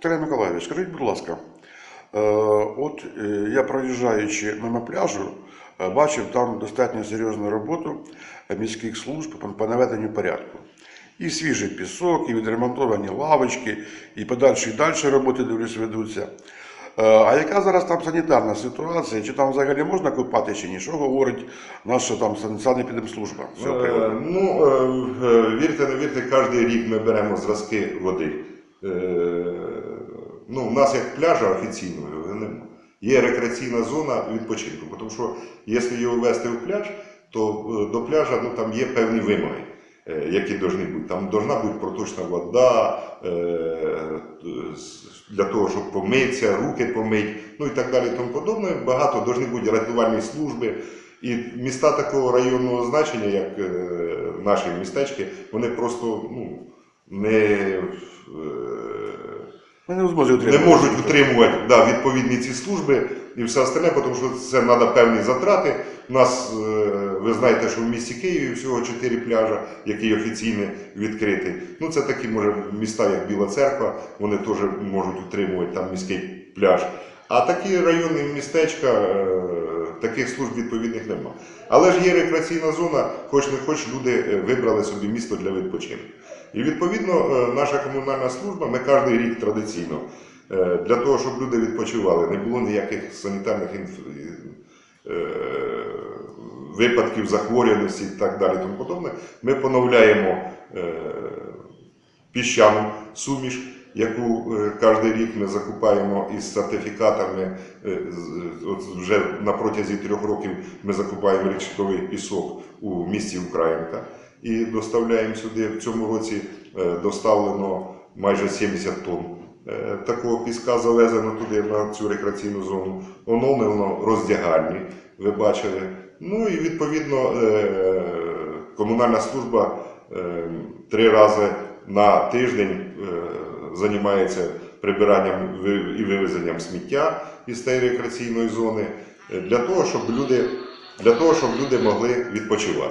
Віталій Миколаївич, скажіть, будь ласка, е, от е, я проїжджаючи мимо пляжу, е, бачив там достатньо серйозну роботу міських служб по- наведенню порядку. І свіжий пісок, і відремонтовані лавочки, і подальші і далі роботи дивлюсь ведуться. А яка зараз там санітарна ситуація? Чи там взагалі можна купати чи ні? Що говорить наша там санепідемслужба Е. Ну, е, вірте, не вірте, кожен рік ми беремо зразки води. Е, Ну, у нас як пляжа офіційного його нема. Є рекреаційна зона відпочинку. Тому що якщо його ввести в пляж, то е, до пляжа ну, там є певні вимоги, е, які повинні бути. Там повинна бути проточна вода е, для того, щоб помитися, руки помити, ну і так далі. і Тому подобне. Багато повинні бути рятувальні служби. І міста такого районного значення, як наші містечки, вони просто ну, не, е, не не зможемо не можуть утримувати да, відповідні ці служби і все остальне, тому що це треба певні затрати. У нас, е, ви знаєте, що в місті Києві всього 4 пляжа, які офіційно відкриті. Ну, це такі, може, міста, як Біла Церква, вони теж можуть утримувати там міський пляж. А такі районні містечка, е, таких служб відповідних нема. Але ж є рекреаційна зона, хоч не хоч люди е, вибрали собі місто для відпочинку. І відповідно е, наша комунальна служба, ми кожен рік традиційно е, для того, щоб люди відпочивали, не було ніяких санітарних інф- випадків захворюваності і так далі. Тому подобне, ми поновляємо піщану суміш, яку е, кожен рік ми закупаємо із сертифікатами. Е, вже на протязі трьох років ми закупаємо річковий пісок у місті Українка і доставляємо сюди. В цьому році е, доставлено майже 70 тонн. Такого піска завезено туди на цю рекреаційну зону, оновлено роздягальні, ви бачили. Ну і відповідно комунальна служба три рази на тиждень е, займається прибиранням і вивезенням сміття із цієї рекреаційної зони е, для того, щоб люди, для того, щоб люди могли відпочивати.